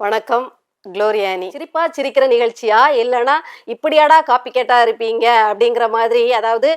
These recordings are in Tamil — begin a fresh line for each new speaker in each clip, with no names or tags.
வணக்கம் குளோரியானி. சிரிப்பா சிரிக்கிற நிகழ்ச்சியா? இல்லைன்னா இப்படியாடா காப்பி கேட்டா இருப்பீங்க? அப்படிங்கிற மாதிரி அதாவது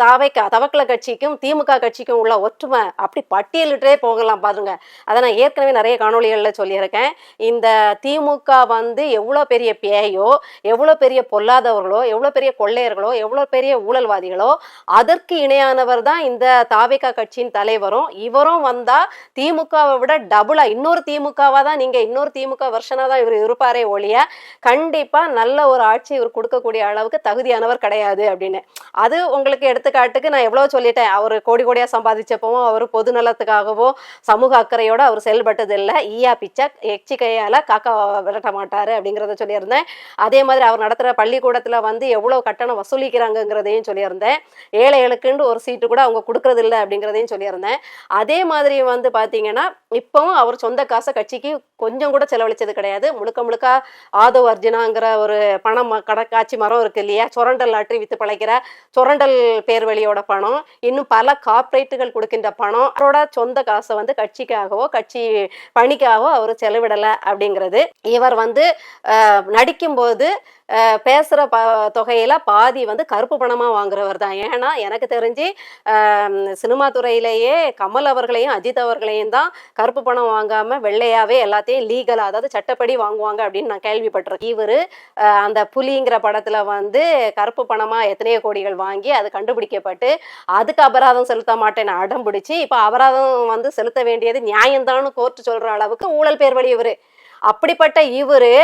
தாவைக்கா தவக்கல கட்சிக்கும் திமுக கட்சிக்கும் உள்ள ஒற்றுமை அப்படி பட்டியலிட்டே போகலாம் பாருங்க. அதை நான் ஏற்கனவே நிறைய காணொளிகளில் சொல்லியிருக்கேன். இந்த திமுக வந்து எவ்வளோ பெரிய பேயோ எவ்வளோ பெரிய பொல்லாதவர்களோ எவ்வளோ பெரிய கொள்ளையர்களோ எவ்வளோ பெரிய ஊழல்வாதிகளோ அதற்கு இணையானவர் தான் இந்த தாவேக்கா கட்சியின் தலைவரும். இவரும் வந்தால் திமுகவை விட டபுளாக இன்னொரு திமுகவாக தான் நீங்கள் இன்னொரு திமுக வருஷனாக தான் இவர் இருப்பாரே ஒழிய கண்டிப்பாக நல்ல ஒரு ஆட்சி இவர் கொடுக்கக்கூடிய அளவுக்கு தகுதியானவர் கிடையாது அப்படின்னு. அது உங்களுக்கு எடுத்துக்காட்டுக்கு நான் எவ்வளோ சொல்லிட்டேன். அவர் கோடி கோடியாக சம்பாதிச்சப்பவும் அவர் பொது நலத்துக்காகவோ சமூக அக்கறையோடு அவர் செயல்பட்டதில்லை. ஈயா பிச்சை எச்சி கையால் காக்கா விரட்ட மாட்டார் அப்படிங்கிறத சொல்லியிருந்தேன். அதே மாதிரி அவர் நடத்துகிற பள்ளிக்கூடத்தில் வந்து எவ்வளோ கட்டணம் வசூலிக்கிறாங்கங்கிறதையும் சொல்லியிருந்தேன். ஏழைகளுக்குன்னு ஒரு சீட்டு கூட அவங்க கொடுக்கறது இல்லை அப்படிங்கிறதையும் சொல்லியிருந்தேன். அதே மாதிரி வந்து பார்த்தீங்கன்னா இப்போவும் அவர் சொந்த காசை கட்சிக்கு கொஞ்சம் கூட செலவழிச்சது கிடையாது. முழுக்க முழுக்க ஆதவ் அர்ஜுனாங்கிற ஒரு பணம் கடக்காட்சி மரம் இருக்கு இல்லையா? சுரண்டல் ஆற்றி வித்து பழைக்கிற சுரண்டல் பேர்வழியோட பணம் இன்னும் பல கார்ப்பரேட்டுகள் கொடுக்கின்ற பணம் அவரோட சொந்த காசை வந்து கட்சிக்காகவோ கட்சி பணிக்காகவோ அவர் செலவிடலை அப்படிங்கிறது. இவர் வந்து நடிக்கும்போது பேசுகிற ப தொகையில பாதி வந்து கருப்பு பணமா வாங்குறவர் தான். ஏன்னா எனக்கு தெரிஞ்சு சினிமா துறையிலேயே கமல் அவர்களையும் அஜித் அவர்களையும் தான் கருப்பு பணம் வாங்காம வெள்ளையாகவே எல்லாத்தையும் லீகலாக அதாவது சட்டப்படி வாங்குவாங்க அப்படின்னு நான் கேள்விப்பட்டிருக்கேன். இவரு அந்த புலிங்கிற படத்துல வந்து கருப்பு பணமா எத்தனையோ கோடிகள் வாங்கி அது கண்டுபிடிக்கப்பட்டு அதுக்கு அபராதம் செலுத்த மாட்டேன் அடம் பிடிச்சி இப்போ அபராதம் வந்து செலுத்த வேண்டியது நியாயம்தான்னு கோர்ட்டு சொல்கிற அளவுக்கு ஊழல் பேர் வழி இவரு. அப்படிப்பட்ட இவரு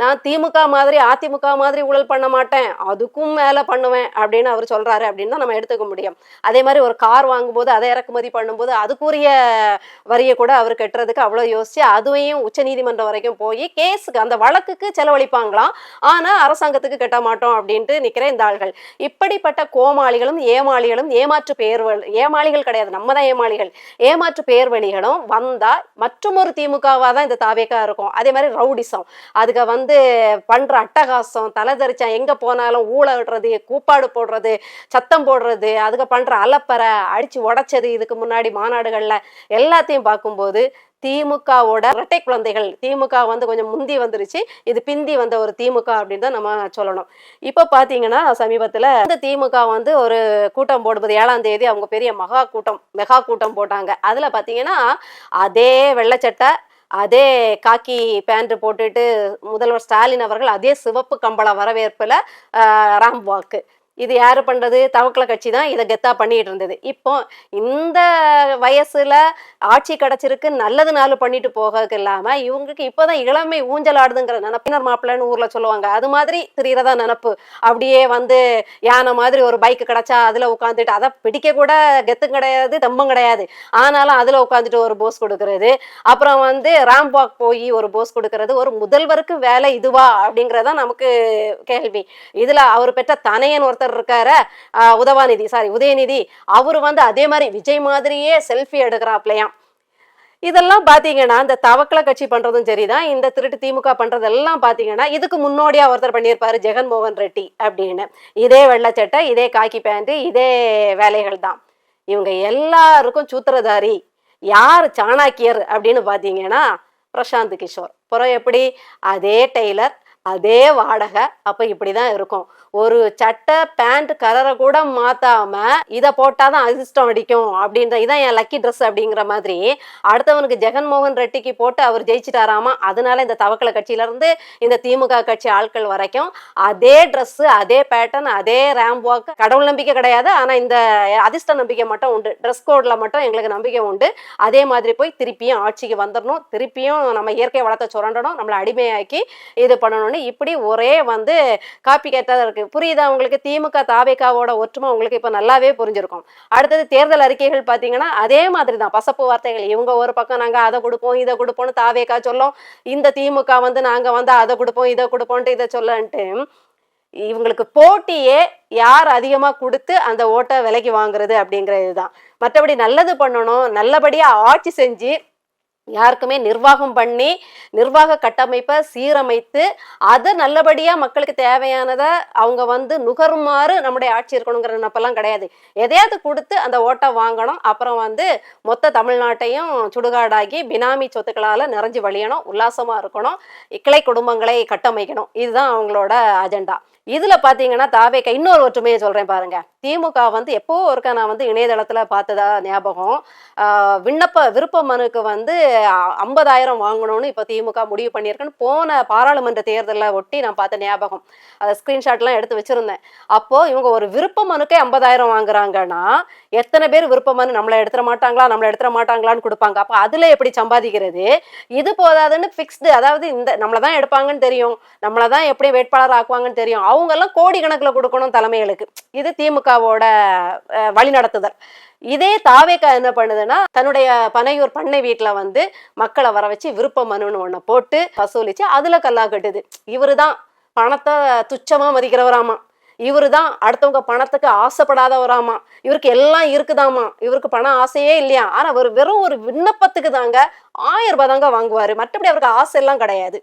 நான் திமுக மாதிரி அதிமுக மாதிரி ஊழல் பண்ண மாட்டேன். அதுக்கும் மேலே பண்ணுவேன் அப்படின்னு அவர் சொல்கிறாரு அப்படின்னு தான் நம்ம எடுத்துக்க முடியும். அதே மாதிரி ஒரு கார் வாங்கும்போது அதை இறக்குமதி பண்ணும்போது அதுக்குரிய வரியை கூட அவர் கட்டுறதுக்கு அவ்வளோ யோசிச்சு அதுவையும் உச்சநீதிமன்றம் வரைக்கும் போய் கேஸுக்கு அந்த வழக்குக்கு செலவழிப்பாங்களாம். ஆனால் அரசாங்கத்துக்கு கட்ட மாட்டோம் அப்படின்ட்டு நிற்கிற இந்த ஆள்கள். இப்படிப்பட்ட கோமாளிகளும் ஏமாளிகளும் ஏமாற்று பேர்வழி ஏமாளிகள் கிடையாது. நம்ம தான் ஏமாளிகள். ஏமாற்று பேர்வழிகளும் மற்றும் ஒரு திமுகவாக தான் இந்த தாவேக்கா இருக்கும். அதே மாதிரி ரவுடிசம். அதுக்கு வந்து வந்து பண்ற அட்டகாசம் தலை தரிச்சா எங்க போனாலும் ஊழல்றது கூப்பாடு போடுறது சத்தம் போடுறது அதுக்கு பண்ற அலப்பறை அடிச்சு உடைச்சது இதுக்கு முன்னாடி மாநாடுகள்ல எல்லாத்தையும் பார்க்கும்போது திமுகவோட இரட்டை குழந்தைகள் திமுக வந்து கொஞ்சம் முந்தி வந்துருச்சு இது பிந்தி வந்த ஒரு திமுக அப்படின்னு தான் நம்ம சொல்லணும். இப்போ பார்த்தீங்கன்னா சமீபத்தில் இந்த திமுக வந்து ஒரு கூட்டம் போடும்போது ஏழாம் தேதி அவங்க பெரிய மகா கூட்டம் மெகா கூட்டம் போட்டாங்க. அதில் பார்த்தீங்கன்னா அதே வெள்ளச்சட்டை அதே காக்கி பேண்ட் போட்டுட்டு முதல்வர் ஸ்டாலின் அவர்கள் அதே சிவப்பு கம்பள வரவேற்பில் ராம் வாக்கு இது யார் பண்ணுறது தவக்கல கட்சி தான் இதை கெத்தா பண்ணிட்டு இருந்தது. இப்போ இந்த வயசுல ஆட்சி கிடைச்சிருக்கு நல்லது நாள் பண்ணிட்டு போகிறதுக்கு இல்லாமல் இவங்களுக்கு இப்போதான் இளமை ஊஞ்சல் ஆடுதுங்கிற நினப்பினர் மாப்பிள்ளைன்னு ஊரில் சொல்லுவாங்க. அது மாதிரி திரியறதா நினப்பு. அப்படியே வந்து யானை மாதிரி ஒரு பைக் கிடச்சா அதில் உட்காந்துட்டு அதை பிடிக்க கூட கெத்தும் கிடையாது தம்பம் கிடையாது. ஆனாலும் அதில் உட்காந்துட்டு ஒரு போஸ் கொடுக்கறது. அப்புறம் வந்து ராம்பாக் போய் ஒரு போஸ் கொடுக்கறது. ஒரு முதல்வருக்கு வேலை இதுவா அப்படிங்கறதா நமக்கு கேள்வி. இதில் அவர் பெற்ற தனையன் ஒருத்தர் ஒருத்தர் இருக்கார உதவாநிதி சாரி உதயநிதி. அவர் வந்து அதே மாதிரி விஜய் மாதிரியே செல்ஃபி எடுக்கிறாப்லையாம் இதெல்லாம் பாத்தீங்கன்னா இந்த தவக்கல கட்சி பண்றதும் சரிதான். இந்த திருட்டு திமுக பண்றதெல்லாம் பாத்தீங்கன்னா இதுக்கு முன்னோடியா ஒருத்தர் பண்ணியிருப்பாரு ஜெகன்மோகன் ரெட்டி அப்படின்னு. இதே வெள்ளச்சட்டை இதே காக்கி பேண்ட் இதே வேலைகள் தான். இவங்க எல்லாருக்கும் சூத்திரதாரி. யார் சாணக்கியர் அப்படின்னு பார்த்தீங்கன்னா பிரசாந்த் கிஷோர். அப்புறம் எப்படி? அதே டெய்லர் அதே வாடகை அப்போ இப்படி தான் இருக்கும். ஒரு சட்டை பேண்ட் கலரை கூட மாத்தாம இதை போட்டாதான் அதிர்ஷ்டம் அடிக்கும் அப்படின்ற இதான் என் லக்கி ட்ரெஸ் அப்படிங்கிற மாதிரி அடுத்தவனுக்கு ஜெகன்மோகன் ரெட்டிக்கு போட்டு அவர் ஜெயிச்சிட்டாராமா? அதனால இந்த தவக்கல கட்சியில இருந்து இந்த திமுக கட்சி ஆட்கள் வரைக்கும் அதே ட்ரெஸ்ஸு அதே பேட்டர்ன் அதே ரேம் வாக் கடவுள் நம்பிக்கை கிடையாது. ஆனா இந்த அதிர்ஷ்ட நம்பிக்கை மட்டும் உண்டு. ட்ரெஸ் கோட்ல மட்டும் எங்களுக்கு நம்பிக்கை உண்டு. அதே மாதிரி போய் திருப்பியும் ஆட்சிக்கு வந்துடணும் திருப்பியும் நம்ம இயற்கை வளத்தை சுரண்டணும். நம்மளை அடிமையாக்கி இது பண்ணணும்னு இப்படி ஒரே வந்து காப்பி கேட்டதாக இருக்கு. புரியுதா உங்களுக்கு? திமுக தாவேக்காவோட ஒற்றுமை உங்களுக்கு இப்போ நல்லாவே புரிஞ்சிருக்கும். அடுத்தது தேர்தல் அறிக்கைகள் பார்த்தீங்கன்னா அதே மாதிரி தான் பசப்பு வார்த்தைகள் இவங்க ஒரு பக்கம் நாங்கள் அதை கொடுப்போம் இதை கொடுப்போம்னு தாவேக்கா சொல்லும். இந்த திமுக வந்து நாங்கள் வந்து அதை கொடுப்போம் இதை கொடுப்போம்ட்டு இதை சொல்லன்ட்டு இவங்களுக்கு போட்டியே யார் அதிகமாக கொடுத்து அந்த ஓட்டை விலைக்கு வாங்குறது அப்படிங்கிறது தான் மற்றபடி நல்லது பண்ணணும். நல்லபடியாக ஆட்சி செஞ்சு யாருக்குமே நிர்வாகம் பண்ணி நிர்வாக கட்டமைப்பை சீரமைத்து அதை நல்லபடியாக மக்களுக்கு தேவையானதை அவங்க வந்து நுகருமாறு நம்முடைய ஆட்சி இருக்கணுங்கிற நினப்பெல்லாம் கிடையாது. எதையாவது கொடுத்து அந்த ஓட்டை வாங்கணும். அப்புறம் வந்து மொத்த தமிழ்நாட்டையும் சுடுகாடாகி பினாமி சொத்துக்களால் நிறைஞ்சு வழியணும். உல்லாசமாக இருக்கணும். கிளை குடும்பங்களை கட்டமைக்கணும். இதுதான் அவங்களோட அஜெண்டா. இதில் பார்த்தீங்கன்னா தாவேக்க இன்னொரு ஒற்றுமையை சொல்கிறேன் பாருங்கள் திமுக வந்து எப்போ ஒருக்கா நான் வந்து இணையதளத்தில் பார்த்ததா ஞாபகம்? விண்ணப்ப விருப்ப மனுக்கு வந்து ஐம்பதாயிரம் வாங்கணும்னு இப்போ திமுக முடிவு பண்ணியிருக்குன்னு போன பாராளுமன்ற தேர்தலில் ஒட்டி நான் பார்த்த ஞாபகம். அதை ஸ்க்ரீன்ஷாட்லாம் எடுத்து வச்சிருந்தேன். அப்போது இவங்க ஒரு விருப்ப மனுக்கே ஐம்பதாயிரம் வாங்குறாங்கன்னா எத்தனை பேர் விருப்ப மனு நம்மளை எடுத்துட மாட்டாங்களா நம்மளை எடுத்துட மாட்டாங்களான்னு கொடுப்பாங்க. அப்போ அதில் எப்படி சம்பாதிக்கிறது? இது போதாதுன்னு ஃபிக்ஸ்டு அதாவது இந்த நம்மளை தான் எடுப்பாங்கன்னு தெரியும். நம்மளை தான் எப்படி வேட்பாளர் ஆக்குவாங்கன்னு தெரியும். அவங்கெல்லாம் கோடி கணக்கில் கொடுக்கணும் தலைமைகளுக்கு. இது திமுக திமுகவோட வழிநடத்துதல் இதே தாவேக்கா என்ன பண்ணுதுன்னா தன்னுடைய பனையூர் பண்ணை வீட்டுல வந்து மக்களை வர வச்சு விருப்ப மனுன்னு ஒண்ணு போட்டு வசூலிச்சு அதுல கல்லா கட்டுது. இவருதான் பணத்தை துச்சமா மதிக்கிறவராமா? இவரு தான் அடுத்தவங்க பணத்துக்கு ஆசைப்படாதவராமா? இவருக்கு எல்லாம் இருக்குதாமா? இவருக்கு பணம் ஆசையே இல்லையா? ஆனா அவர் வெறும் ஒரு விண்ணப்பத்துக்கு தாங்க ஆயிரம் ரூபாய் தாங்க வாங்குவாரு. மற்றபடி அவருக்கு ஆசை எல்லாம் கிடையாது.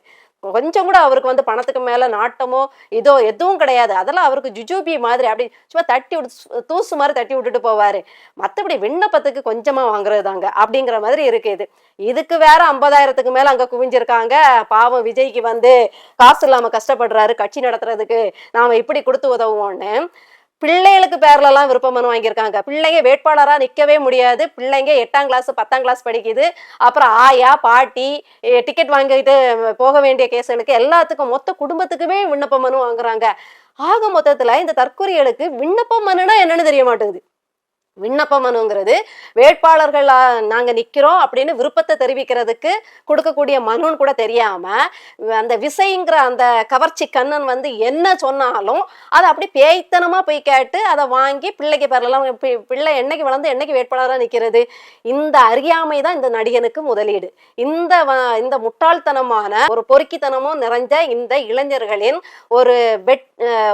கொஞ்சம் கூட அவருக்கு வந்து பணத்துக்கு மேல நாட்டமோ இதோ எதுவும் கிடையாது. அதெல்லாம் அவருக்கு ஜுஜூபி மாதிரி அப்படி சும்மா தட்டி விட்டு தூசு மாதிரி தட்டி விட்டுட்டு போவாரு. மற்றபடி விண்ணப்பத்துக்கு கொஞ்சமா வாங்குறது தாங்க அப்படிங்கிற மாதிரி இருக்கு இது. இதுக்கு வேற ஐம்பதாயிரத்துக்கு மேல அங்க குவிஞ்சிருக்காங்க. பாவம் விஜய்க்கு வந்து காசு இல்லாம கஷ்டப்படுறாரு. கட்சி நடத்துறதுக்கு நாம இப்படி கொடுத்து உதவுவோம்னு. பிள்ளைகளுக்கு பேர்ல எல்லாம் விருப்ப மனு வாங்கியிருக்காங்க. பிள்ளைங்க வேட்பாளராக நிற்கவே முடியாது. பிள்ளைங்க எட்டாம் கிளாஸ் பத்தாம் கிளாஸ் படிக்குது. அப்புறம் ஆயா பாட்டி டிக்கெட் வாங்கிட்டு போக வேண்டிய கேஸுகளுக்கு எல்லாத்துக்கும் மொத்த குடும்பத்துக்குமே விண்ணப்ப மனு வாங்குறாங்க. ஆக மொத்தத்தில் இந்த தற்கொலைகளுக்கு விண்ணப்ப மனுனா என்னன்னு தெரிய மாட்டேங்குது. விண்ணப்ப மனுங்கிறது வேட்பாளர்கள் நாங்கள் நாங்க நிக்கிறோம் அப்படின்னு விருப்பத்தை தெரிவிக்கிறதுக்கு கொடுக்கக்கூடிய மனுன்னு கூட தெரியாம அந்த விசைங்கிற அந்த கவர்ச்சி கண்ணன் வந்து என்ன சொன்னாலும் அதை அப்படி பேய்த்தனமா போய் கேட்டு அதை வாங்கி பிள்ளைக்கு பெறலாம் பிள்ளை என்னைக்கு வளர்ந்து என்னைக்கு வேட்பாளராக நிற்கிறது இந்த அறியாமை தான் இந்த நடிகனுக்கு முதலீடு. இந்த இந்த முட்டாள்தனமான ஒரு பொறுக்கித்தனமும் நிறைஞ்ச இந்த இளைஞர்களின் ஒரு வெட்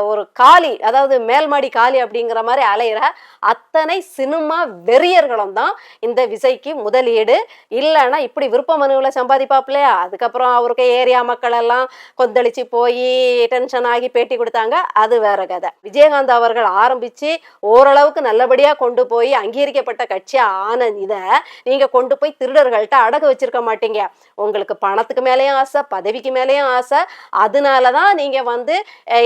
ஒரு காலி அதாவது மேல்மாடி காலி அப்படிங்கிற மாதிரி அலையிற அத்தனை சினிமா வெறியர்களும் தான் இந்த விசைக்கு முதலீடு. இல்லைன்னா இப்படி விருப்ப மனுவில் சம்பாதிப்பாப்லையா அதுக்கப்புறம் அவருக்கு ஏரியா மக்கள் எல்லாம் கொந்தளிச்சு போய் டென்ஷன் ஆகி பேட்டி கொடுத்தாங்க. அது வேற கதை. விஜயகாந்த் அவர்கள் ஆரம்பிச்சு ஓரளவுக்கு நல்லபடியா கொண்டு போய் அங்கீகரிக்கப்பட்ட கட்சியா ஆன இதை நீங்க கொண்டு போய் திருடர்கள்ட்ட அடகு வச்சிருக்க மாட்டீங்க. உங்களுக்கு பணத்துக்கு மேலேயும் ஆசை பதவிக்கு மேலேயும் ஆசை. அதனாலதான் நீங்க வந்து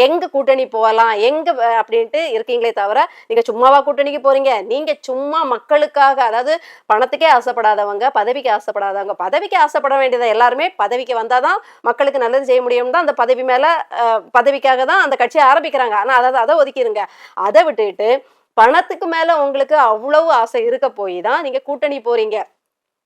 எங்கே எங்க கூட்டணி போகலாம் எங்க அப்படின்ட்டு இருக்கீங்களே தவிர நீங்க சும்மாவா கூட்டணிக்கு போறீங்க. நீங்க சும்மா மக்களுக்காக அதாவது பணத்துக்கே ஆசைப்படாதவங்க பதவிக்கு ஆசைப்படாதவங்க பதவிக்கு ஆசைப்பட வேண்டியதை எல்லாருமே பதவிக்கு வந்தாதான் மக்களுக்கு நல்லது செய்ய முடியும் தான் அந்த பதவி மேல பதவிக்காக தான் அந்த கட்சியை ஆரம்பிக்கிறாங்க. ஆனா அதாவது அதை ஒதுக்கிடுங்க அதை விட்டுட்டு பணத்துக்கு மேல உங்களுக்கு அவ்வளவு ஆசை இருக்க போய் தான் நீங்க கூட்டணி போறீங்க.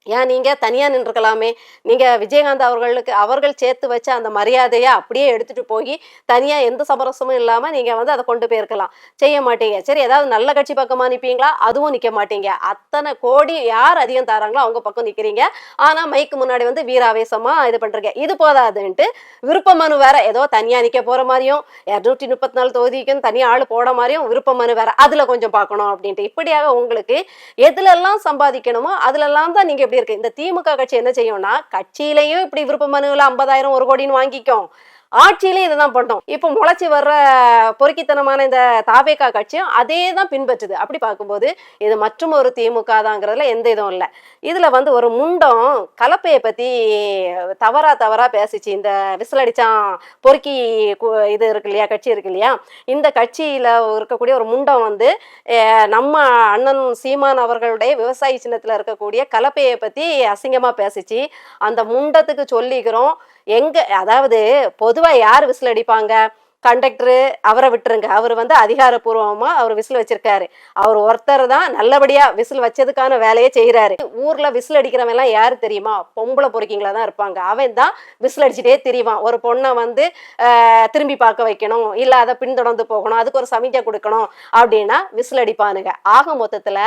ஏன் நீங்க தனியா நின்றுக்கலாமே? நீங்க விஜயகாந்த் அவர்களுக்கு அவர்கள் சேர்த்து வச்ச அந்த மரியாதையை அப்படியே எடுத்துட்டு போய் தனியா எந்த சமரசமும் இல்லாம நீங்க வந்து அதை கொண்டு போயிருக்கலாம். செய்ய மாட்டீங்க. சரி ஏதாவது நல்ல கட்சி பக்கமா நிப்பீங்களா? அதுவும் நிக்க மாட்டீங்க. அத்தனை கோடி யார் அதிகம் தராங்களோ அவங்க பக்கம் நிக்கிறீங்க. ஆனா மைக்கு முன்னாடி வந்து வீராவேசமா இது பண்றீங்க. இது போதாதுன்ட்டு விருப்ப மனு வேற. ஏதோ தனியா நிக்க போற மாதிரியும் இருநூற்றி முப்பத்தி நாலு தொகுதிக்கும் தனியா ஆள் போட மாதிரியும் விருப்ப மனு வேற. அதுல கொஞ்சம் பார்க்கணும் அப்படின்ட்டு. இப்படியாக உங்களுக்கு எதுல எல்லாம் சம்பாதிக்கணுமோ அதுல எல்லாம் தான் நீங்க எப்படி இருக்கு? இந்த திமுக கட்சி என்ன செய்யும்னா கட்சியிலையும் இப்படி விருப்ப மனுவில் ஐம்பதாயிரம் ஒரு கோடின்னு வாங்கிக்கும். ஆட்சியிலே இதுதான் பண்ணோம் இப்போ முளைச்சி வர்ற பொறுக்கித்தனமான இந்த தாவேகா கட்சியும் அதே தான் பின்பற்றுது. அப்படி பார்க்கும்போது இது மற்றும் ஒரு திமுக தாங்கிறதுல எந்த இதுவும் இல்லை. இதுல வந்து ஒரு முண்டம் கலப்பையை பத்தி தவறா தவறா பேசிச்சு. இந்த விசில் அடிச்சான் பொறுக்கி கு- இது இருக்கு இல்லையா கட்சி இருக்கு இல்லையா? இந்த கட்சியில இருக்கக்கூடிய ஒரு முண்டம் வந்து நம்ம அண்ணன் சீமான் அவர்களுடைய விவசாயி சின்னத்துல இருக்கக்கூடிய கலப்பையை பத்தி அசிங்கமா பேசிச்சு. அந்த முண்டத்துக்கு சொல்லிக்கிறோம். எங்க அதாவது பொதுவா யார் விசில் அடிப்பாங்க? கண்டக்டரு அவரை விட்டுருங்க. அவர் வந்து அதிகாரப்பூர்வமா அவர் விசில் வச்சிருக்காரு. அவர் ஒருத்தர் தான் நல்லபடியா விசில் வச்சதுக்கான வேலையை செய்யறாரு ஊர்ல விசில் அடிக்கிறவன் எல்லாம் யாரு தெரியுமா? பொம்பளை பொறுக்கிங்களா தான் இருப்பாங்க. அவன் தான் விசில் அடிச்சுட்டே திரிவான். ஒரு பொண்ணை வந்து திரும்பி பார்க்க வைக்கணும். இல்ல அதை பின்தொடர்ந்து போகணும். அதுக்கு ஒரு சமிக்கை கொடுக்கணும் அப்படின்னா விசில் அடிப்பானுங்க. ஆக மொத்தத்துல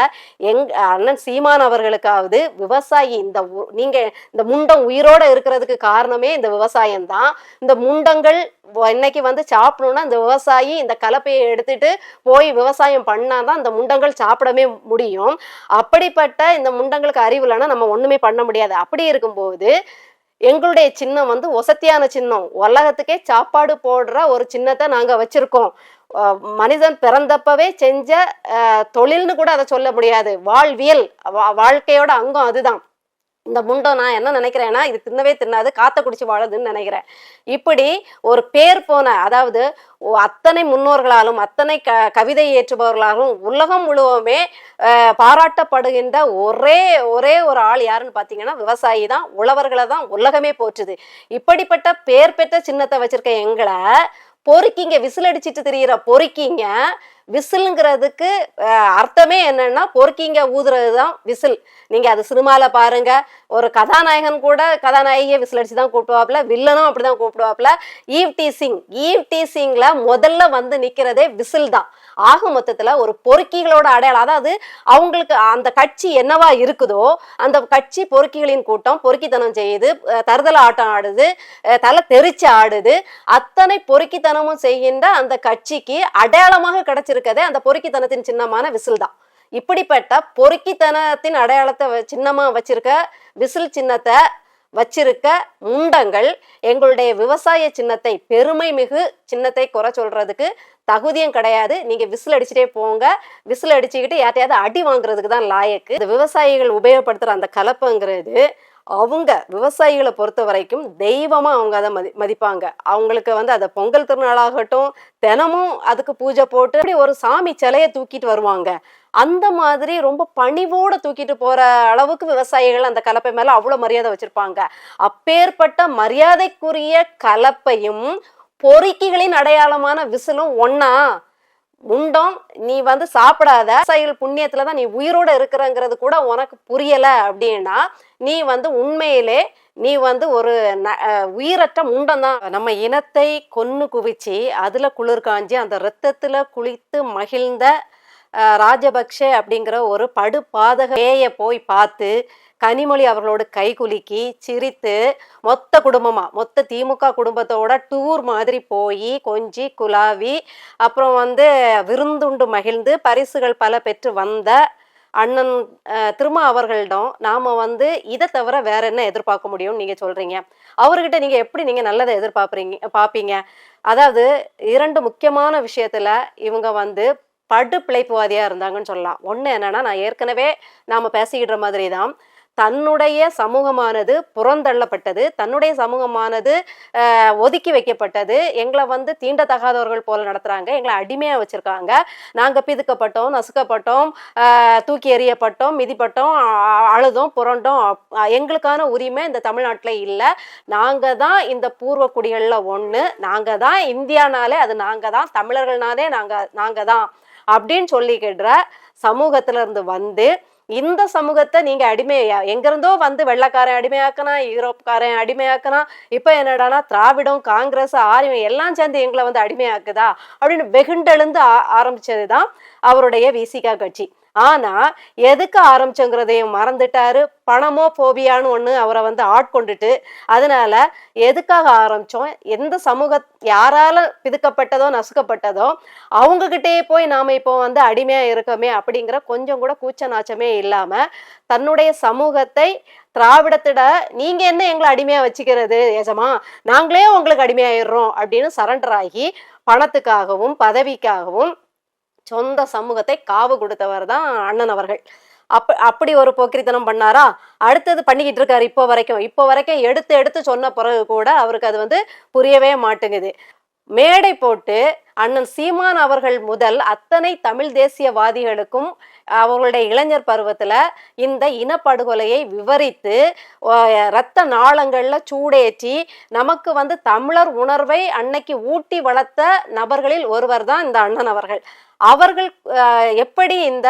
எங் அண்ணன் சீமான் அவர்களுக்காவது விவசாயி இந்த நீங்கள் நீங்க இந்த முண்டம் உயிரோட இருக்கிறதுக்கு காரணமே இந்த விவசாயம் தான் இந்த முண்டங்கள் இன்னைக்கு வந்து சாப்பிடணும்னா இந்த விவசாயி இந்த கலப்பையை எடுத்துட்டு போய் விவசாயம் பண்ணாதான் இந்த முண்டங்கள் சாப்பிடவே முடியும். அப்படிப்பட்ட இந்த முண்டங்களுக்கு அறிவு இல்லைன்னா நம்ம ஒண்ணுமே பண்ண முடியாது. அப்படி இருக்கும்போது எங்களுடைய சின்னம் வந்து ஒசத்தியான சின்னம். உலகத்துக்கே சாப்பாடு போடுற ஒரு சின்னத்தை நாங்கள் வச்சிருக்கோம். மனிதன் பிறந்தப்பவே செஞ்ச தொழில்னு கூட அதை சொல்ல முடியாது. வாழ்வியல் வா- வாழ்க்கையோட அங்கம் அதுதான். இந்த முண்டம் நான் என்ன நினைக்கிறேன்னா இது தின்னவே தின்னாது காத்த குடிச்சு வாழுதுன்னு நினைக்கிறேன். இப்படி ஒரு பேர் போன அதாவது அத்தனை முன்னோர்களாலும் அத்தனை க கவிதை ஏற்றுபவர்களாலும் உலகம் முழுவதுமே பாராட்டப்படுகின்ற ஒரே ஒரே ஒரு ஆள் யாருன்னு பார்த்தீங்கன்னா விவசாயி தான் உழவர்களை தான் உலகமே போற்றுது. இப்படிப்பட்ட பேர் பெற்ற சின்னத்தை வச்சிருக்க எங்களை பொறுக்கிங்க விசில் அடிச்சிட்டு திரியிற பொறுக்கிங்க விசிலுங்கிறதுக்கு அர்த்தமே என்னன்னா பொறுக்கிங்க ஊதுறது தான் விசில். நீங்க அது சினிமாவில் பாருங்க. ஒரு கதாநாயகன் கூட கதாநாயகியை விசில் அடிச்சு தான் கூப்பிடுவாப்ல வில்லனும் அப்படிதான் கூப்பிடுவாப்ல ஈவ் டீசிங் ஈவ் டீசிங்ல முதல்ல வந்து நிக்கிறதே விசில் தான் ஆக மொத்தத்துல ஒரு பொறுக்கிகளோட அடையாளம் அதாவது அவங்களுக்கு அந்த கட்சி என்னவா இருக்குதோ அந்த கட்சி பொறுக்கிகளின் கூட்டம் பொறுக்கித்தனம் செய்யுது தருதல ஆட்டம் ஆடுது தலை தெரிச்சு ஆடுது. அத்தனை பொறுக்கித்தனமும் செய்கின்ற அந்த கட்சிக்கு அடையாளமாக வச்சிருக்கதே அந்த பொறுக்கித்தனத்தின் சின்னமான விசில் தான் இப்படிப்பட்ட பொறுக்கித்தனத்தின் அடையாளத்தை வ- சின்னமா வச்சிருக்க விசில் சின்னத்தை வச்சிருக்க முண்டங்கள் எங்களுடைய விவசாய சின்னத்தை பெருமை மிகு சின்னத்தை குறை சொல்றதுக்கு தகுதியும் கிடையாது. நீங்க விசில் அடிச்சுட்டே போங்க. விசில் அடிச்சுக்கிட்டு யார்ட்டையாவது அடி வாங்குறதுக்கு தான் லாயக்கு. இந்த விவசாயிகள் உபயோகப்படுத்துற அந்த கலப்பங்கிறது அவங்க விவசாயிகளை பொறுத்த வரைக்கும் தெய்வமாக அவங்க அதை மதி மதிப்பாங்க. அவங்களுக்கு வந்து அதை பொங்கல் திருநாளாகட்டும் தினமும் அதுக்கு பூஜை போட்டு அப்படி ஒரு சாமி சிலையை தூக்கிட்டு வருவாங்க. அந்த மாதிரி ரொம்ப பணிவோட தூக்கிட்டு போற அளவுக்கு விவசாயிகள் அந்த கலப்பை மேல அவ்வளவு மரியாதை வச்சிருப்பாங்க. அப்பேற்பட்ட மரியாதைக்குரிய கலப்பையும் பொறுக்கிகளின் அடையாளமான விசிலும் ஒன்னா முண்டம் நீ வந்து சாப்பிடாத விவசாயிகள் புண்ணியத்துல தான் நீ உயிரோட இருக்கிறங்கிறது கூட உனக்கு புரியல அப்படின்னா நீ வந்து உண்மையிலே நீ வந்து ஒரு ந- உயிரற்ற முண்டம் தான். நம்ம இனத்தை கொன்னு குவிச்சு அதுல குளிர் காஞ்சி அந்த ரத்தத்துல குளித்து மகிழ்ந்த ராஜபக்ஷே அப்படிங்கிற ஒரு படுபாதகையை போய் பார்த்து கனிமொழி அவர்களோடு கைகுலுக்கி சிரித்து மொத்த குடும்பமா மொத்த திமுக குடும்பத்தோட டூர் மாதிரி போய் கொஞ்சி குலாவி அப்புறம் வந்து விருந்துண்டு மகிழ்ந்து பரிசுகள் பல பெற்று வந்த அண்ணன் திருமா அவர்களிடம் நாம வந்து இதை தவிர வேற என்ன எதிர்பார்க்க முடியும்னு நீங்க சொல்றீங்க? அவர்கிட்ட நீங்க எப்படி நீங்க நல்லதை எதிர்பார்ப்பீங்க பார்ப்பீங்க? அதாவது இரண்டு முக்கியமான விஷயத்துல இவங்க வந்து படு பிழைப்புவாதியா இருந்தாங்கன்னு சொல்லலாம். ஒன்று என்னன்னா நான் ஏற்கனவே நாம பேசிக்கிற மாதிரி தான் தன்னுடைய சமூகமானது புறந்தள்ளப்பட்டது தன்னுடைய சமூகமானது ஒதுக்கி வைக்கப்பட்டது. எங்களை வந்து தீண்டத்தகாதவர்கள் போல நடத்துறாங்க. எங்களை அடிமையா வச்சிருக்காங்க. நாங்க பிதுக்கப்பட்டோம் நசுக்கப்பட்டோம் தூக்கி எறியப்பட்டோம் மிதிப்பட்டோம் அ- அழுதோம் புரண்டோம். எங்களுக்கான உரிமை இந்த தமிழ்நாட்டில் இல்லை. நாங்க தான் இந்த பூர்வ குடிகள்ல ஒண்ணு. நாங்க தான் இந்தியானாலே அது நாங்க தான். தமிழர்கள்னாலே நாங்க நாங்க தான் அப்படின்னு சொல்லிக்கின்ற சமூகத்துல இருந்து வந்து இந்த சமூகத்தை நீங்க அடிமையா எங்கிருந்தோ வந்து வெள்ளக்காரன் அடிமையாக்கினா யூரோப்காரன் அடிமையாக்கினா இப்ப என்னடானா திராவிடம் காங்கிரஸ் ஆரியம் எல்லாம் சேர்ந்து எங்களை வந்து அடிமையாக்குதா? அப்படின்னு வெகுண்டெழுந்து ஆ- ஆரம்பிச்சதுதான் அவருடைய விசிகா கட்சி. ஆனா எதுக்கு ஆரம்பிச்சோங்கிறதையும் மறந்துட்டாரு. பணமோ போபியான்னு ஒன்று அவரை வந்து ஆட்கொண்டுட்டு அதனால எதுக்காக ஆரம்பித்தோம் எந்த சமூக யாரால பிதுக்கப்பட்டதோ நசுக்கப்பட்டதோ அவங்ககிட்டே போய் நாம் இப்போ வந்து அடிமையாக இருக்கோமே அப்படிங்கிற கொஞ்சம் கூட கூச்ச நாச்சமே இல்லாமல் தன்னுடைய சமூகத்தை திராவிடத்திட நீங்கள் என்ன எங்களை அடிமையாக வச்சுக்கிறது எஜமா? நாங்களே உங்களுக்கு அடிமையாயிடுறோம் அப்படின்னு சரண்டர் ஆகி பணத்துக்காகவும் பதவிக்காகவும் சொந்த சமூகத்தை காவு கொடுத்தவர் தான் அண்ணன் அவர்கள். அப்ப அப்படி ஒரு போக்கிரித்தனம் பண்ணாரா? அடுத்தது பண்ணிக்கிட்டு இருக்காரு இப்போ வரைக்கும். இப்போ வரைக்கும் எடுத்து எடுத்து சொன்ன பிறகு கூட அவருக்கு அது வந்து புரியவே மாட்டேங்குது. மேடை போட்டு அண்ணன் சீமான் அவர்கள் முதல் அத்தனை தமிழ் தேசியவாதிகளுக்கும் அவர்களுடைய இளைஞர் பருவத்துல இந்த இனப்படுகொலையை விவரித்து இரத்த நாளங்கள்ல சூடேற்றி நமக்கு வந்து தமிழர் உணர்வை அன்னைக்கு ஊட்டி வளர்த்த நபர்களில் ஒருவர் தான் இந்த அண்ணன் அவர்கள். அவர்கள் எப்படி இந்த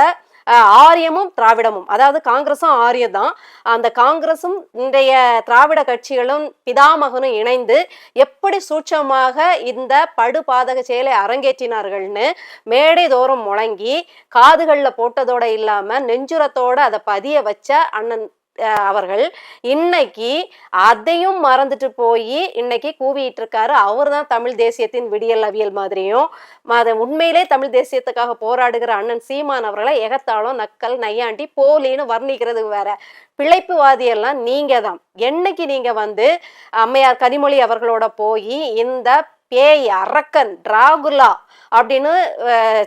ஆரியமும் திராவிடமும் அதாவது காங்கிரஸும் ஆரியம் தான் அந்த காங்கிரஸும் இன்றைய திராவிட கட்சிகளும் பிதாமகனும் இணைந்து எப்படி சூட்சமாக இந்த படுபாதக செயலை அரங்கேற்றினார்கள்னு மேடை தோறும் முழங்கி காதுகளில் போட்டதோட இல்லாம நெஞ்சுரத்தோட அதை பதிய வச்ச அண்ணன் அவர்கள் இன்னைக்கு அதையும் மறந்துட்டு போய் இன்னைக்கு கூவிட்டு இருக்காரு அவர் தான் தமிழ் தேசியத்தின் விடியல் அவியல் மாதிரியும் அதை உண்மையிலே தமிழ் தேசியத்துக்காக போராடுகிற அண்ணன் சீமான் அவர்களை எகத்தாளம் நக்கல் நையாண்டி போலின்னு வர்ணிக்கிறது வேற. பிழைப்புவாதி எல்லாம் நீங்க தான் என்னைக்கு நீங்க வந்து அம்மையார் கனிமொழி அவர்களோட போய் இந்த பேய் அரக்கன் டிராகுலா அப்படின்னு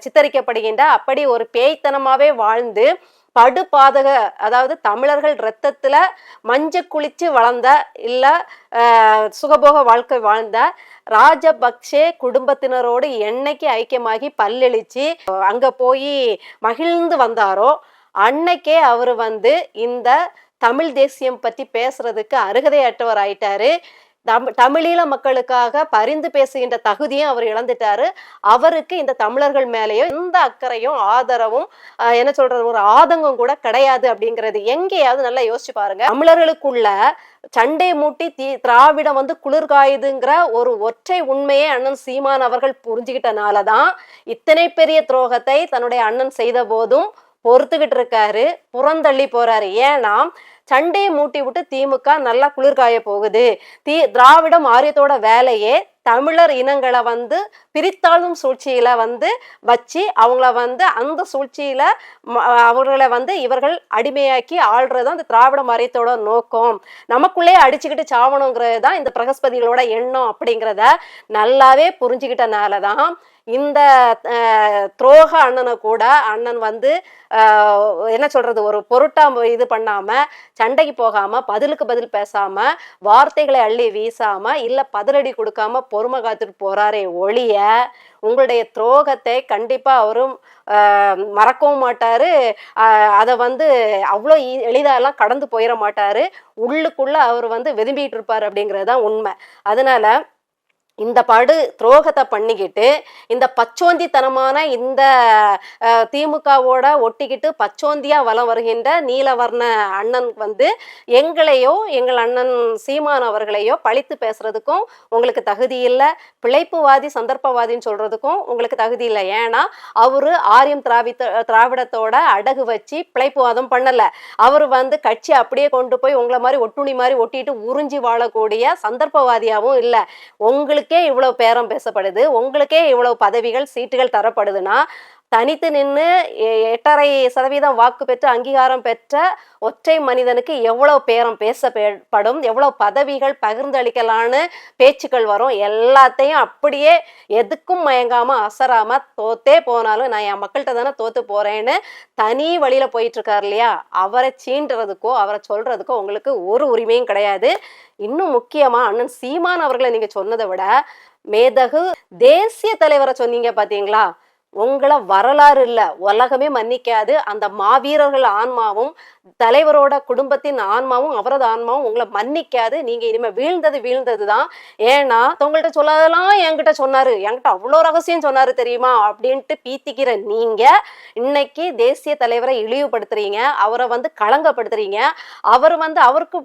சித்தரிக்கப்படுகின்ற அப்படி ஒரு பேய்த்தனமாவே வாழ்ந்து படுபாதக அதாவது தமிழர்கள் இரத்தத்துல மஞ்ச குளிச்சு வளர்ந்த இல்லை சுகபோக வாழ்க்கை வாழ்ந்த ராஜபக்சே குடும்பத்தினரோடு என்னைக்கு ஐக்கியமாகி பல்லெழிச்சு அங்கே போய் மகிழ்ந்து வந்தாரோ அன்னைக்கே அவர் வந்து இந்த தமிழ் தேசியம் பற்றி பேசுறதுக்கு அருகதையற்றவர் ஆயிட்டாரு. தம் தமிழீழ மக்களுக்காக பரிந்து பேசுகின்ற தகுதியும் அவர் இழந்துட்டாரு. அவருக்கு இந்த தமிழர்கள் மேலேயும் எந்த அக்கறையும் ஆதரவும் என்ன சொல்றது ஒரு ஆதங்கம் கூட கிடையாது அப்படிங்கிறது எங்கேயாவது நல்லா யோசிச்சு பாருங்க. தமிழர்களுக்குள்ள சண்டை மூட்டி தீ திராவிடம் வந்து குளிர்காயுதுங்கிற ஒரு ஒற்றை உண்மையை அண்ணன் சீமான் அவர்கள் புரிஞ்சுக்கிட்டனால தான் இத்தனை பெரிய துரோகத்தை தன்னுடைய அண்ணன் செய்த போதும் பொறுத்துக்கிட்டு இருக்காரு புறந்தள்ளி போறாரு. ஏன்னா சண்டையை மூட்டி விட்டு திமுக நல்லா குளிர்காய போகுது. தீ திராவிடம் ஆரியத்தோட வேலையே தமிழர் இனங்களை வந்து பிரித்தாளும் சூழ்ச்சியில வந்து வச்சு அவங்கள வந்து அந்த சூழ்ச்சியில ம- அவர்களை வந்து இவர்கள் அடிமையாக்கி ஆள்றது அந்த திராவிட மறையத்தோட நோக்கம். நமக்குள்ளே அடிச்சுக்கிட்டு சாவணுங்கிறது தான் இந்த பிரகஸ்பதிகளோட எண்ணம் அப்படிங்கிறத நல்லாவே புரிஞ்சுக்கிட்டனால தான் இந்த துரோக அண்ணனை கூட அண்ணன் வந்து என்ன சொல்றது ஒரு பொருட்டா இது பண்ணாம சண்டைக்கு போகாம பதிலுக்கு பதில் பேசாம வார்த்தைகளை அள்ளி வீசாம இல்ல பதிலடி கொடுக்காம பொறுமை காத்துட்டு போறாரே ஒழிய உங்களுடைய துரோகத்தை கண்டிப்பா அவரும் மறக்கவும் மாட்டாரு. அதை வந்து அவ்வளோ எளிதாலாம் கடந்து போயிட மாட்டாரு. உள்ளுக்குள்ள அவர் வந்து வெதும்பிட்டு இருப்பார் அப்படிங்கிறது தான் உண்மை. அதனால இந்த படு துரோகத்தை பண்ணிக்கிட்டு இந்த பச்சோந்தித்தனமான இந்த திமுகவோட ஒட்டிக்கிட்டு பச்சோந்தியா வலம் வருகின்ற நீலவர்ண அண்ணன் வந்து எங்களையோ எங்கள் அண்ணன் சீமான் அவர்களையோ பழித்து பேசுறதுக்கும் உங்களுக்கு தகுதி இல்லை. பிழைப்புவாதி சந்தர்ப்பவாதின்னு சொல்றதுக்கும் உங்களுக்கு தகுதி இல்லை. ஏன்னா அவரு ஆரியம் திராவித்த திராவிடத்தோட அடகு வச்சு பிழைப்புவாதம் பண்ணல. அவர் வந்து கட்சி அப்படியே கொண்டு போய் உங்களை மாதிரி ஒட்டுணி மாதிரி ஒட்டிட்டு உறிஞ்சி வாழக்கூடிய சந்தர்ப்பவாதியாகவும் இல்லை. உங்களுக்கு இவ்வளவு பேரம் பேசப்படுது உங்களுக்கே இவ்வளவு பதவிகள் சீட்டுகள் தரப்படுதுன்னா தனித்து நின்று எட்டரை சதவீதம் வாக்கு பெற்று அங்கீகாரம் பெற்ற ஒற்றை மனிதனுக்கு எவ்வளவு பேரம் பேசப்படும் எவ்வளவு பதவிகள் பகிர்ந்தளிக்கலான்னு பேச்சுக்கள் வரும். எல்லாத்தையும் அப்படியே எதுக்கும் மயங்காம அசராம தோத்தே போனாலும் நான் என் மக்கள்கிட்ட தானே தோத்து போறேன்னு தனி வழியில போயிட்டு இருக்காரு இல்லையா? அவரை சீண்டுறதுக்கோ அவரை சொல்றதுக்கோ உங்களுக்கு ஒரு உரிமையும் கிடையாது. இன்னும் முக்கியமா அண்ணன் சீமான் அவர்களை நீங்க சொன்னதை விட மேதகு தேசிய தலைவரை சொன்னீங்க பாத்தீங்களா? உங்களை வரலாறு இல்லை. உலகமே மன்னிக்காது. அந்த மாவீரர்கள் ஆன்மாவும் தலைவரோட குடும்பத்தின் ஆன்மாவும் அவரது ஆன்மாவும் உங்களை மன்னிக்காது. நீங்க இனிமே வீழ்ந்தது வீழ்ந்தது தான் ஏன்னா உங்கள்கிட்ட சொல்லாதெல்லாம் என்கிட்ட சொன்னாரு. என்கிட்ட அவ்வளோ ரகசியம் சொன்னாரு தெரியுமா? அப்படின்ட்டு பீத்திக்கிற நீங்க இன்னைக்கு தேசிய தலைவரை இழிவுபடுத்துறீங்க. அவரை வந்து களங்கப்படுத்துறீங்க. அவர் வந்து அவருக்கு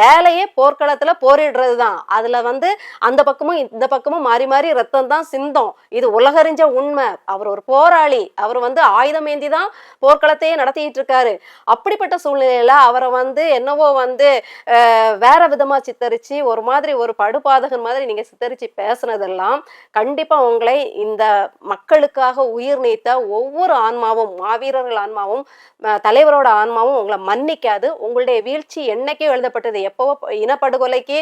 வேலையே போர்க்களத்துல போரிடுறது தான் அதுல வந்து அந்த பக்கமும் இந்த பக்கமும் மாறி மாறி ரத்தம் தான் சிந்தம். இது உலகறிஞ்ச உண்மை. அவர் ஒரு போராளி. அவர் வந்து ஆயுதம் ஏந்தி தான் போர்க்களத்தையே நடத்திட்டு இருக்காரு. அப்படிப்பட்ட சூழ்நிலையில அவரை வந்து என்னவோ வந்து வேற விதமா சித்தரிச்சு ஒரு மாதிரி ஒரு படுபாதகன் மாதிரி நீங்க சித்தரிச்சு பேசுனதெல்லாம் கண்டிப்பா உங்களை இந்த மக்களுக்காக உயிர் நீத்த ஒவ்வொரு ஆன்மாவும் மாவீரர்கள் ஆன்மாவும் தலைவரோட ஆன்மாவும் உங்களை மன்னிக்காது. உங்களுடைய வீழ்ச்சி என்னைக்கே எழுதப்பட்டது எப்பவோ இனப்படுகொலைக்கு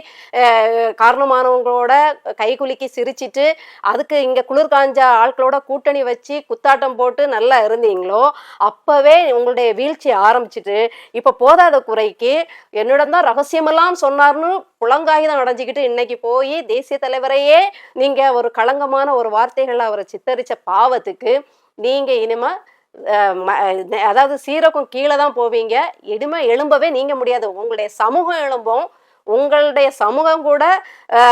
காரணமானவங்களோட கைகுலுக்கி சிரிச்சிட்டு அதுக்கு இங்க குளிர் காஞ்ச ஆட்களோட கூட்டணி வச்சு குத்தாட்டம் போட்டு நல்லா இருந்தீங்களோ அப்பவே உங்களுடைய வீழ்ச்சி ஆரம்பிச்சிட்டு இப்போ போதாத குறைக்கு என்னிடம் தான் ரகசியமெல்லாம் சொன்னார்னு புலங்காயுதம் அடைஞ்சிக்கிட்டு இன்னைக்கு போய் தேசிய தலைவரையே நீங்கள் ஒரு களங்கமான ஒரு வார்த்தைகளை அவரை சித்தரித்த பாவத்துக்கு நீங்கள் இனிமே ம- அதாவது சீரகம் கீழே தான் போவீங்க. இனிமே எழும்பவே நீங்க முடியாது. உங்களுடைய சமூகம் எழும்பும். உங்களுடைய சமூகம் கூட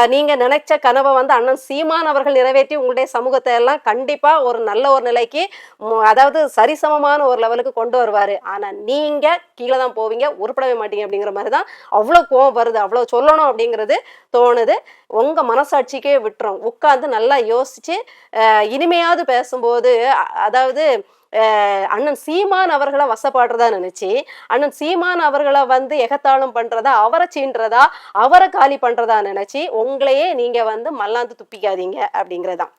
நீங்கள் நீங்க நினைச்ச கனவை வந்து அண்ணன் சீமான் அவர்கள் நிறைவேற்றி உங்களுடைய சமூகத்தை எல்லாம் கண்டிப்பா ஒரு நல்ல ஒரு நிலைக்கு மு- அதாவது சரிசமமான ஒரு லெவலுக்கு கொண்டு வருவாரு. ஆனா நீங்க கீழே தான் போவீங்க உருப்படவே மாட்டீங்க அப்படிங்கிற மாதிரி தான் அவ்வளோ கோவம் வருது அவ்வளோ சொல்லணும் அப்படிங்கிறது தோணுது. உங்க மனசாட்சிக்கே விட்டுரும் உட்காந்து நல்லா யோசிச்சு இனிமையாவது பேசும்போது அதாவது அண்ணன் சீமான் அவர்களை வசப்பாடுறதா நினைச்சு அண்ணன் சீமான் அவர்களை வந்து எகத்தாளம் பண்றதா அவரை சீன்றதா அவரை காலி பண்றதா நினைச்சு உங்களையே நீங்க வந்து மல்லாந்து துப்பிக்காதீங்க அப்படிங்கறதுதான்